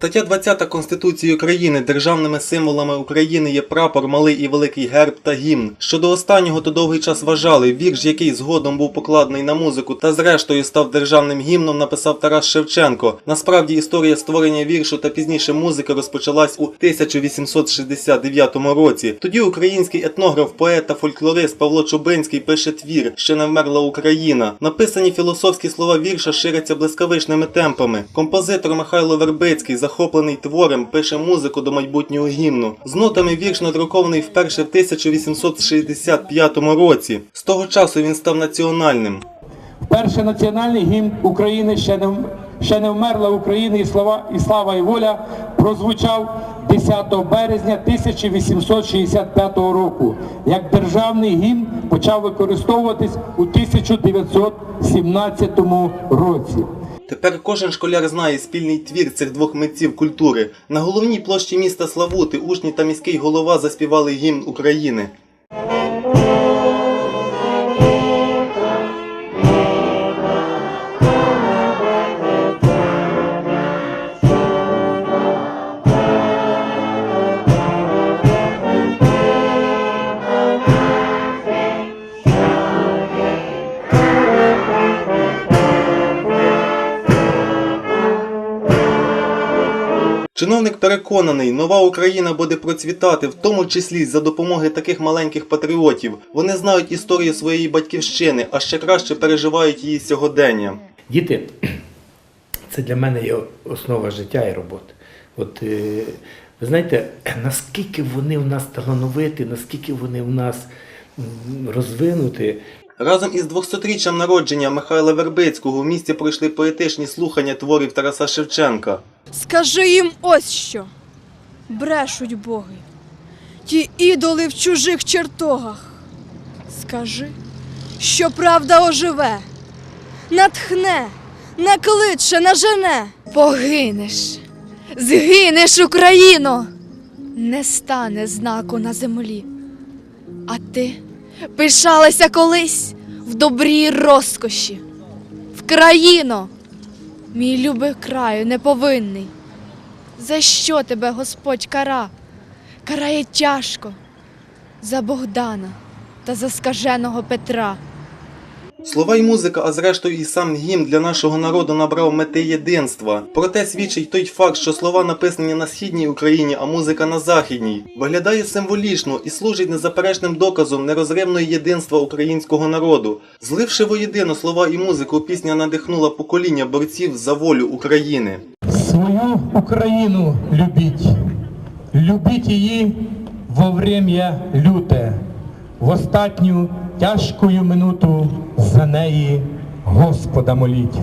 Стаття 20 Конституції України державними символами України є прапор, малий і великий герб та гімн. Щодо останнього то довгий час вважали, вірш, який згодом був покладений на музику та зрештою став державним гімном, написав Тарас Шевченко. Насправді історія створення віршу та пізніше музики розпочалась у 1869 році. Тоді український етнограф, поет та фольклорист Павло Чубинський пише твір Ще не вмерла Україна. Написані філософські слова вірша ширяться блискавичними темпами. Композитор Михайло Вербицький, захоплений твором, пише музику до майбутнього гімну. З нотами вірш надрукований вперше в 1865 році. З того часу він став національним. Перший національний гімн України ще не, ще не вмерла Україна і слава, і слава і воля прозвучав 10 березня 1865 року. Як державний гімн почав використовуватись у 1917 році. Тепер кожен школяр знає спільний твір цих двох митців культури. На головній площі міста Славути учні та міський голова заспівали гімн України. Чиновник переконаний, нова Україна буде процвітати, в тому числі за допомоги таких маленьких патріотів. Вони знають історію своєї батьківщини, а ще краще переживають її сьогодення. Діти це для мене є основа життя і роботи. От е, ви знаєте, наскільки вони в нас талановиті, наскільки вони в нас розвинуті. Разом із 200-річчям народження Михайла Вербицького в місті пройшли поетичні слухання творів Тараса Шевченка. Скажи їм ось що. Брешуть боги. Ті ідоли в чужих чертогах. Скажи, що правда оживе, натхне, накличе, нажене. Погинеш, згинеш, Україно, не стане знаку на землі. А ти пишалася колись в добрій розкоші, в країно, мій любий краю неповинний. За що тебе Господь кара? Карає тяжко за Богдана та за скаженого Петра. Слова й музика, а зрештою і сам гімн для нашого народу набрав мети єдинства. Проте свідчить той факт, що слова написані на східній Україні, а музика на західній. Виглядає символічно і служить незаперечним доказом нерозривної єдинства українського народу. Зливши воєдино слова і музику, пісня надихнула покоління борців за волю України. Свою Україну любіть, любіть її во время люте, в остатню тяжкою минуту за неї Господа моліть.